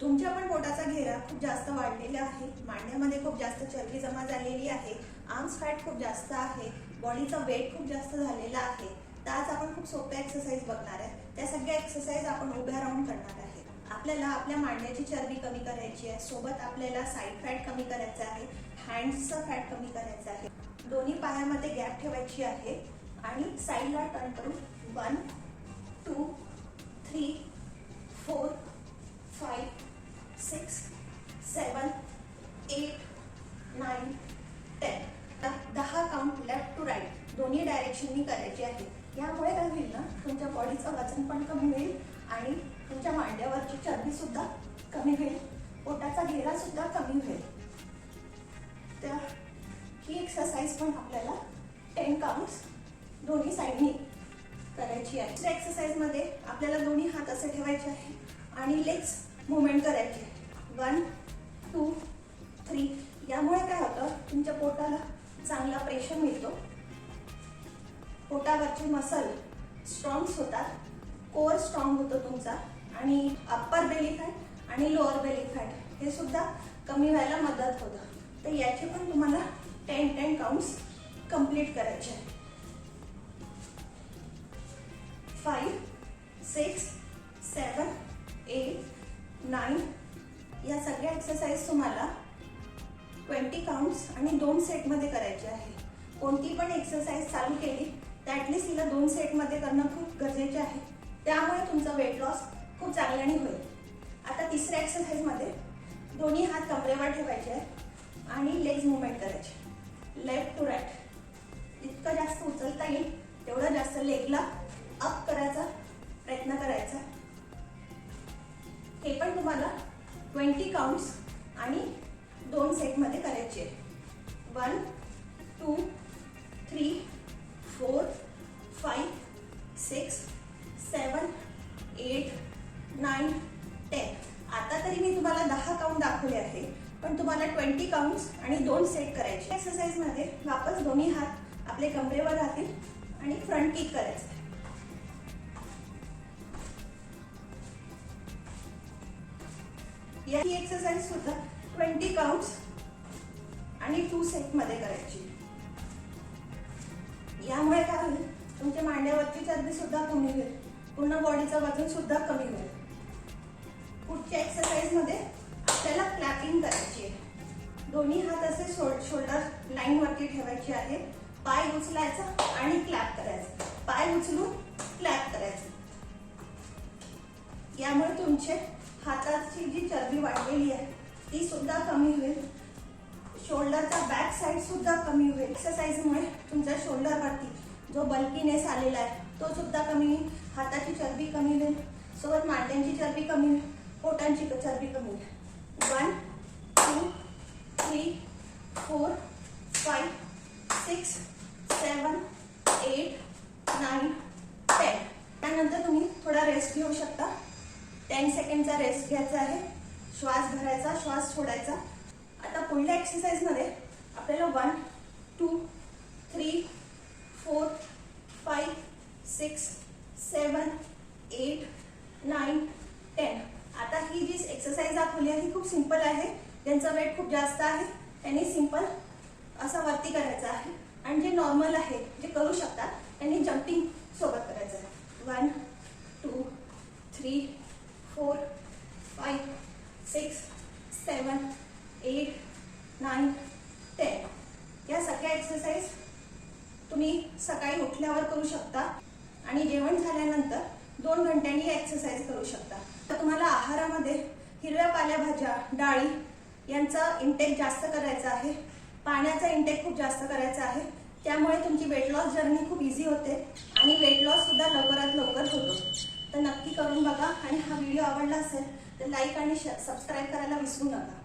तुमच्या पण पोटाचा घेरा खूप जास्त वाढलेला आहे. मांड्यामध्ये खूप जास्त चरबी जमा झालेली आहे. आर्म्स फॅट खूप जास्त आहे. बॉडीचा वेट खूप जास्त झालेला आहे. तर आज आपण खूप सोप्या एक्सरसाइज बघणार आहे. त्या सगळ्या एक्सरसाइज आपण उभ्या राहून करणार आहे. आपल्याला आपल्या मांड्याची चरबी कमी करायची आहे. सोबत आपल्याला साईड फॅट कमी करायचं आहे. हँड्सचं फॅट कमी करायचं आहे. दोन्ही पायामध्ये गॅप ठेवायची आहे. आणि साईडला टर्न करून वन दोन्ही करायची आहे. यामुळे काय होईल ना तुमच्या बॉडीचं वजन पण कमी होईल आणि तुमच्या मांड्यावरची चरबीसुद्धा कमी होईल. पोटाचा घेरा सुद्धा कमी होईल. तर ही एक्सरसाइज पण आपल्याला टेन काउंट्स दोन्ही साईडनी करायची आहे. दुसऱ्या एक्सरसाइजमध्ये आपल्याला दोन्ही हात असे ठेवायचे आहे आणि लेग्स मुवमेंट करायचे वन टू थ्री यामुळे काय होतं तुमच्या पोटाला चांगला प्रेशर मिळतो. पोटावरचे मसल स्ट्रॉंग होतात. कोअर स्ट्रॉंग होतो तुमचा. आणि अप्पर बेली फॅट आणि लोअर बेली फॅट हे सुद्धा कमी व्हायला मदत होतं. तर याचे पण तुम्हाला टेन टेन काउंट्स कंप्लीट करायचे आहे five six seven eight nine या सगळ्या एक्सरसाइज तुम्हाला ट्वेंटी काउंट्स आणि दोन सेटमध्ये करायचे आहे. कोणती पण एक्सरसाइज चालू केली तर ॲटलिस्ट तिला दोन सेटमध्ये करणं खूप गरजेचे आहे. त्यामुळे तुमचा वेट लॉस खूप चांगल्याने होईल. आता तिसऱ्या एक्सरसाइजमध्ये दोन्ही हात कमरेवर ठेवायचे आहे आणि लेग्स मुवमेंट करायचे लेफ्ट टू राईट जितकं जास्त उचलता येईल तेवढं जास्त लेगला अप करायचा प्रयत्न करायचा. हे पण तुम्हाला ट्वेंटी काउंट्स आणि दोन सेटमध्ये करायचे वन टू थ्री पण तुम्हाला ट्वेंटी काउंट्स आणि दोन सेट करायचे. एक्सरसाइजमध्ये वापस दोन्ही हात आपले कमरेवर राहतील आणि फ्रंट किक करायचं. या ही एक्सरसाइज सुद्धा ट्वेंटी काउंट्स आणि टू सेटमध्ये करायची. यामुळे काय होईल? तुमच्या मांड्यावरची चरबी सुद्धा कमी होईल. पूर्ण बॉडीचं वजन सुद्धा कमी होईल. पुढच्या एक्सरसाइजमध्ये आपल्याला क्लॅपिंग करायची आहे? दोन्ही हात असे शोल्डर लाईन वरती ठेवायचे आहे पाय उचलायचा आणि क्लॅप करायचा. पाय उचलून क्लॅप करायचं. यामुळे तुमचे हाताची जी चरबी वाढलेली आहे ती सुद्धा कमी होईल. शोल्डरचा बॅक साईड सुद्धा कमी होईल. एक्सरसाइजमुळे तुमच्या शोल्डरवरती जो बल्कीनेस आलेला आहे तो सुद्धा कमी होईल. हाताची चरबी कमी होईल. सोबत मांड्यांची चरबी कमी होईल. पोटांची चरबी कमी होईल. One two three four five six seven eight nine ten. त्यानंतर तुम्ही थोडा रेस्ट घेऊ शकता. टेन सेकंडचा रेस्ट घ्यायचा आहे. श्वास भरायचा श्वास सोडायचा. आता पुढल्या एक्सरसाइजमध्ये आपल्याला one two three four five six seven eight nine ten आता ही जी एक्सरसाइज दाखवली आहे ही खूप सिंपल आहे. ज्यांचं वेट खूप जास्त आहे. त्यांनी सिंपल असा वरती करायचा आहे. आणि जे नॉर्मल आहे जे करू शकतात त्यांनी जम्पिंग सोबत करायचं आहे. One two three four five six seven eight nine ten या सगळ्या एक्सरसाइज तुम्ही सकाळी उठल्यावर करू शकता. आणि जेवण झाल्यानंतर दोन घंट्यांनी एक्सरसाइज करू शकता. तर तुम्हाला आहारामध्ये हिरव्या पालेभाज्या डाळी यांचा इंटेक जास्त करायचा आहे. पाण्याचा इंटेक खूप जास्त करायचा आहे. त्यामुळे तुमची वेट लॉस जर्नी खूप इझी होते आणि वेट लॉस सुद्धा लवकरात लवकर होतो. तर नक्की करून बघा आणि हा व्हिडिओ आवडला असेल तर लाईक आणि सबस्क्राईब करायला विसरू नका.